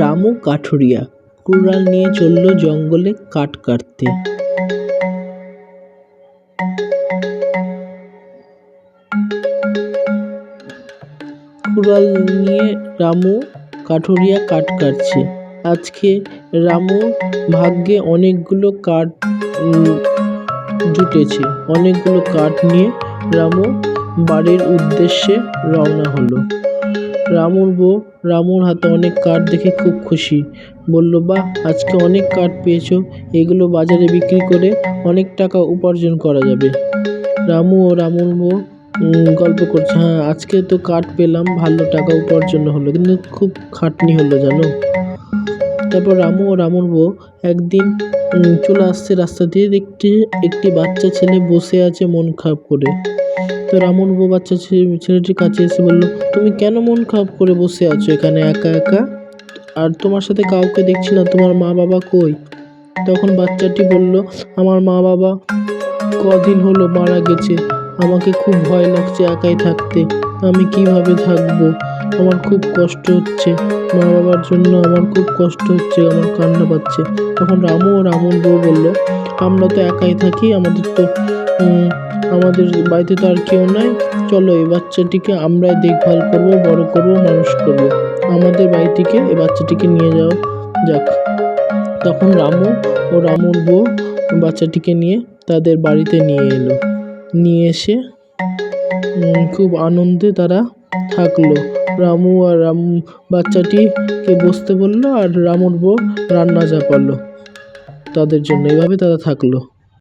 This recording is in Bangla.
রামু কাঠুরিয়া, কুড়াল নিয়ে চলল জঙ্গলে কাঠ কাটতে। কুড়াল নিয়ে রামু কাঠুরিয়া কাঠ কাটছে। আজকে রামু ভাগ্যে অনেকগুলো কাঠ জুটেছে। অনেকগুলো কাঠ নিয়ে রামু বাড়ির উদ্দেশ্যে রওনা হলো। রামুর বউ, রামুর হাতে অনেক কাঠ দেখে খুব খুশি। বলল, বাহ, আজকে অনেক কাঠ পেয়েছ। এগুলো বাজারে বিক্রি করে অনেক টাকা উপার্জন করা যাবে। রামু ও রামুর বউ গল্প করছে হ্যাঁ আজকে তো কাঠ পেলাম, ভালো টাকা উপার্জন হলো, কিন্তু খুব খাটনি হলো, জানো? তারপর রামু ও রামুর বউ একদিন চলে আসছে রাস্তা দিয়ে, দেখতে একটি বাচ্চা ছেলে বসে আছে মন খারাপ করে। তো রামন বউ বাচ্চা ছেলেটির কাছে এসে বলল, তুমি কেন মন খারাপ করে বসে আছো এখানে একা একা? আর তোমার সাথে কাউকে দেখছি না, তোমার মা বাবা কই? তখন বাচ্চাটি বলল, আমার মা বাবা কদিন হলো মারা গেছে। আমাকে খুব ভয় লাগছে একাই থাকতে। আমি কীভাবে থাকব? আমার খুব কষ্ট হচ্ছে। মা বাবার জন্য আমার খুব কষ্ট হচ্ছে, আমার কান্না পাচ্ছে। তখন রামু ও রামুর বউ বলল, আমরা তো একাই থাকি, আমাদের তো আমাদের বাড়িতে তো আর কেউ নাই। চলো এই বাচ্চাটিকে আমরাই দেখভাল করব, বড় করব, মানুষ করব। আমাদের বাড়ি থেকে এই বাচ্চাটিকে নিয়ে যাওয়া যাক। তখন রামু ও রামুর বউ বাচ্চাটিকে নিয়ে তাদের বাড়িতে নিয়ে এলো। নিয়ে এসে খুব আনন্দে তারা থাকল। রামু আর রাম, বাচ্চাটিকে বসতে বলল আর রামুর বউ রান্না চাপালো তাদের জন্য এভাবে তারা থাকল।